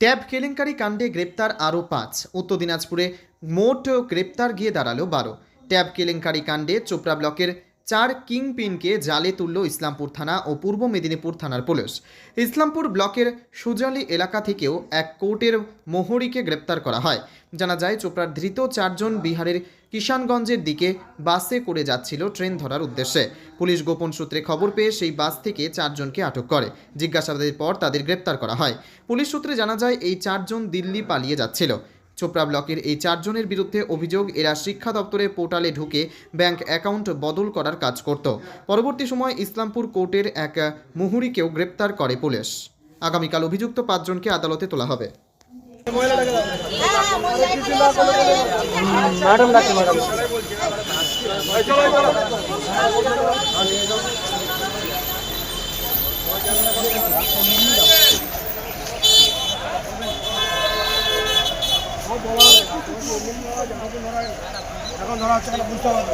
Tab কেলেঙ্কারি কাণ্ডে গ্রেপ্তার আরও পাঁচ। উত্তর দিনাজপুরে মোট গ্রেপ্তার গিয়ে দাঁড়াল বারো। ট্যাব কেলেঙ্কারি কাণ্ডে চোপড়া ব্লকের চার কিংপিনকে জালে তুলল ইসলামপুর থানা ও পূর্ব মেদিনীপুর থানার পুলিশ। ইসলামপুর ব্লকের সুজালি এলাকা থেকেও এক কোর্টের মোহরিকে গ্রেপ্তার করা হয়। জানা যায়, চোপড়ার ধৃত চারজন বিহারের কিষানগঞ্জের দিকে বাসে করে যাচ্ছিল ট্রেন ধরার উদ্দেশ্যে। পুলিশ গোপন সূত্রে খবর পেয়ে সেই বাস থেকে চারজনকে আটক করে। জিজ্ঞাসাবাদের পর তাদের গ্রেপ্তার করা হয়। পুলিশ সূত্রে জানা যায়, এই চারজন দিল্লি পালিয়ে যাচ্ছিল। চোপড়া ব্লকের এই চারজনের বিরুদ্ধে অভিযোগ, এরা শিক্ষা দপ্তরের পোর্টালে ঢুকে ব্যাংক অ্যাকাউন্ট বদল করার কাজ করত। পরবর্তী সময় ইসলামপুর কোর্টের এক মুহুরিকেও গ্রেপ্তার করে পুলিশ। আগামীকাল অভিযুক্ত পাঁচজনকে আদালতে তোলা হবে। ম্যাডাম। এখন ধরা হচ্ছে বুঝতে পারব